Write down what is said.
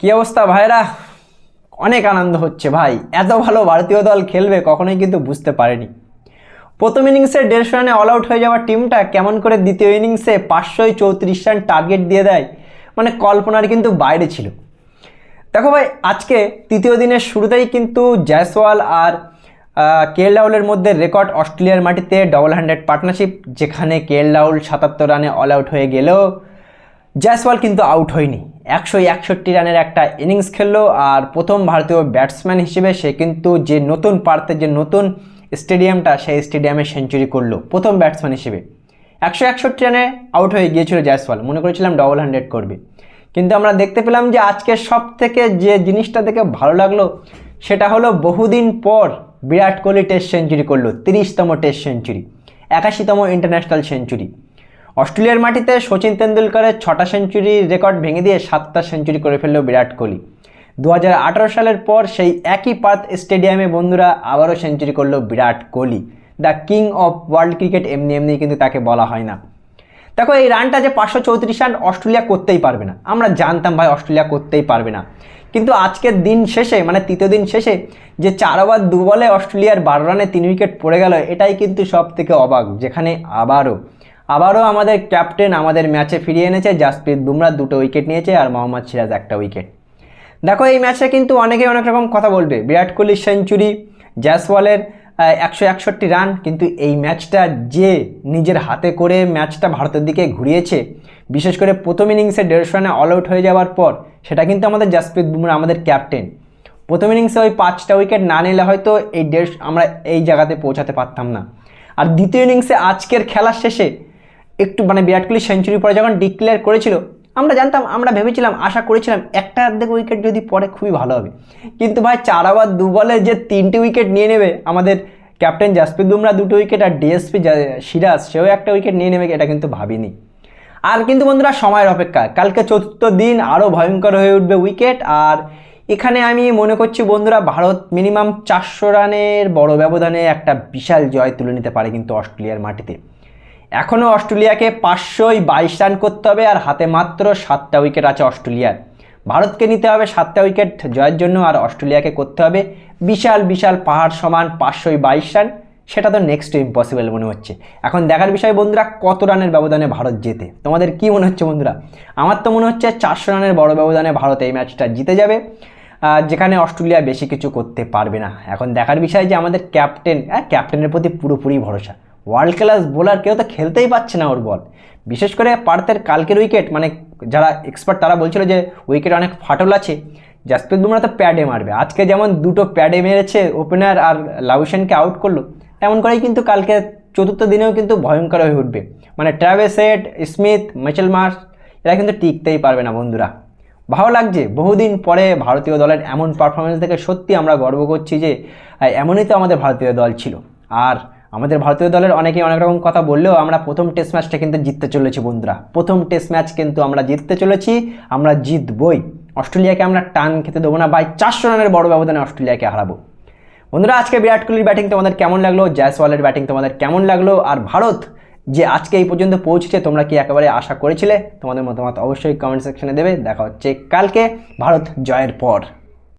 কী অবস্থা ভাইরা? অনেক আনন্দ হচ্ছে ভাই। এত ভালো ভারতীয় দল খেলবে, কখনোই কিন্তু বুঝতে পারেনি। প্রথম ইনিংসে দেড়শো রানে অল আউট হয়ে যাওয়া টিমটা কেমন করে দ্বিতীয় ইনিংসে পাঁচশোই চৌত্রিশ রান টার্গেট দিয়ে দেয় মানে কল্পনার কিন্তু বাইরে ছিল। দেখো ভাই, আজকে তৃতীয় দিনের শুরুতেই কিন্তু জয়সওয়াল আর কেএল রাহুলের মধ্যে রেকর্ড অস্ট্রেলিয়ার মাটিতে ডবল হান্ড্রেড পার্টনারশিপ যেখানে কেএল রাহুল সাতাত্তর রানে অল আউট হয়ে গেলেও জয়সওয়াল কিন্তু আউট হয়নি। একশো একষট্টি রানের একটা ইনিংস খেললো, আর প্রথম ভারতীয় ব্যাটসম্যান হিসেবে সে কিন্তু যে নতুন পার্থের যে নতুন স্টেডিয়ামটা, সেই স্টেডিয়ামে সেঞ্চুরি করল, প্রথম ব্যাটসম্যান হিসেবে। একশো একষট্টি রানে আউট হয়ে গিয়েছিল জয়সওয়াল, মনে করেছিলাম ডবল হান্ড্রেড করবে। কিন্তু আমরা দেখতে পেলাম যে আজকে সব থেকে যে জিনিসটা দেখে ভালো লাগল, সেটা হলো বহুদিন পর বিরাট কোহলি টেস্ট সেঞ্চুরি করল, তিরিশতম টেস্ট সেঞ্চুরি, একাশিতম ইন্টারন্যাশনাল সেঞ্চুরি। অস্ট্রেলিয়ার মাটিতে সচিন তেন্ডুলকরের ছটা সেঞ্চুরি রেকর্ড ভেঙে দিয়ে সাতটা সেঞ্চুরি করে ফেলল বিরাট কোহলি। দু হাজার আঠারো সালের পর সেই একই পার্থ স্টেডিয়ামে বন্ধুরা আবারও সেঞ্চুরি করল Virat Kohli. The king of world cricket এমনি এমনি কিন্তু তাকে বলা হয় না। দেখো, এই রানটা যে পাঁচশো চৌত্রিশ রান অস্ট্রেলিয়া করতেই পারবে না। আমরা জানতাম ভাই অস্ট্রেলিয়া করতেই পারবে না। কিন্তু আজকের দিন শেষে মানে তৃতীয় দিন শেষে যে চার ওভার, দু বলে অস্ট্রেলিয়ার বারো রানে তিন উইকেট পড়ে গেল, এটাই কিন্তু সব থেকে অবাক, যেখানে আবারও আবারও আমাদের ক্যাপ্টেন আমাদের ম্যাচে ফিরিয়ে এনেছে। জাসপ্রীত বুমরা দুটো উইকেট নিয়েছে আর মোহাম্মদ সিরাজ একটা উইকেট দেখো, এই ম্যাচে কিন্তু অনেকে অনেক রকম কথা বলবে। বিরাট কোহলির সেঞ্চুরি জয়সওয়ালের একশো একষট্টি রান কিন্তু এই ম্যাচটা যে নিজের হাতে করে ম্যাচটা ভারতের দিকে ঘুরিয়েছে, বিশেষ করে প্রথম ইনিংসে দেড়শো রানে অল আউট হয়ে যাওয়ার পর, সেটা কিন্তু আমাদের জাসপ্রীত বুমরা, আমাদের ক্যাপ্টেন প্রথম ইনিংসে ওই পাঁচটা উইকেট না নিলে হয়তো এই দেড় আমরা এই জায়গাতে পৌঁছাতে পারতাম না। আর দ্বিতীয় ইনিংসে আজকের খেলার শেষে একটু মানে বিরাট কোহলি সেঞ্চুরি পরে যখন ডিক্লেয়ার করেছিল, আমরা জানতাম, আমরা ভেবেছিলাম, আশা করেছিলাম একটা অর্ধেক উইকেট যদি পড়ে খুবই ভালো হবে। কিন্তু ভাই, চার ওভার দু বলে যে তিনটে উইকেট নিয়ে নেবে, আমাদের ক্যাপ্টেন জাসপ্রীত বুমরা দুটো উইকেট আর ডিএসপি সিরাজ সেও একটা উইকেট নিয়ে নেবে, এটা কিন্তু ভাবিনি। আর কিন্তু বন্ধুরা, সময়ের অপেক্ষা। কালকে চতুর্থ দিন আরও ভয়ঙ্কর হয়ে উঠবে উইকেট আর এখানে আমি মনে করছি বন্ধুরা, ভারত মিনিমাম চারশো রানের বড় ব্যবধানে একটা বিশাল জয় তুলে নিতে পারে কিন্তু অস্ট্রেলিয়ার মাটিতে। এখনও অস্ট্রেলিয়াকে পাঁচশোই বাইশ রান করতে হবে আর হাতে মাত্র সাতটা উইকেট আছে অস্ট্রেলিয়ার। ভারতকে নিতে হবে সাতটা উইকেট জয়ের জন্য আর অস্ট্রেলিয়াকে করতে হবে বিশাল বিশাল পাহাড় সমান পাঁচশোই বাইশ রান। সেটা তো নেক্সট ইম্পসিবল মনে হচ্ছে। এখন দেখার বিষয় বন্ধুরা, কত রানের ব্যবধানে ভারত জেতে? তোমাদের কি মনে হচ্ছে বন্ধুরা? আমার তো মনে হচ্ছে চারশো রানের বড় ব্যবধানে ভারত এই ম্যাচটা জিতে যাবে যেখানে অস্ট্রেলিয়া বেশি কিছু করতে পারবে না। এখন দেখার বিষয় যে আমাদের ক্যাপ্টেন হ্যাঁ ক্যাপ্টেনের প্রতি পুরোপুরি ভরসা। ওয়ার্ল্ড ক্লাস বোলার কেউ তো খেলতেই পাচ্ছে না ওর বল। বিশেষ করে পার্থের কালকের উইকেট মানে যারা এক্সপার্ট তারা বলছিল যে উইকেট অনেক ফাটল আছে। জাসপ্রীত বুমরা তো প্যাডে মারবে। আজকে যেমন দুটো প্যাডে মেরেছে ওপেনার আর লাউসেনকে আউট করল, তেমন করেই কিন্তু কালকে চতুর্থ দিনেও কিন্তু ভয়ঙ্কর হয়ে উঠবে। মানে ট্র্যাভেসেট স্মিথ, মেচেল মার্স এরা কিন্তু টিকতেই পারবে না বন্ধুরা। ভালো লাগছে। বহুদিন পরে ভারতীয় দলের এমন পারফরমেন্স দেখে সত্যি আমরা গর্ব করছি যে এমনই তো আমাদের ভারতীয় দল ছিল। আর আমাদের ভারতীয় দলের অনেকেই অনেক রকম কথা বললেও আমরা প্রথম টেস্ট ম্যাচটা কিন্তু জিততে চলেছি বন্ধুরা। প্রথম টেস্ট ম্যাচ কিন্তু আমরা জিততে চলেছি, আমরা জিতবই। অস্ট্রেলিয়াকে আমরা টান খেতে দেবো না বাই চারশো রানের বড় ব্যবধানে অস্ট্রেলিয়াকে হারাবো। বন্ধুরা আজকে বিরাট কোহলির ব্যাটিং তোমাদের কেমন লাগল? জয়সওয়ালের ব্যাটিং তোমাদের কেমন লাগল? আর ভারত, যে আজকে এই পর্যন্ত পৌঁছেছে, তোমরা কি একেবারে আশা করেছিলে? তোমাদের মতামত অবশ্যই কমেন্ট সেকশনে দেবে। দেখা হচ্ছে কালকে। ভারত জয়ের পর।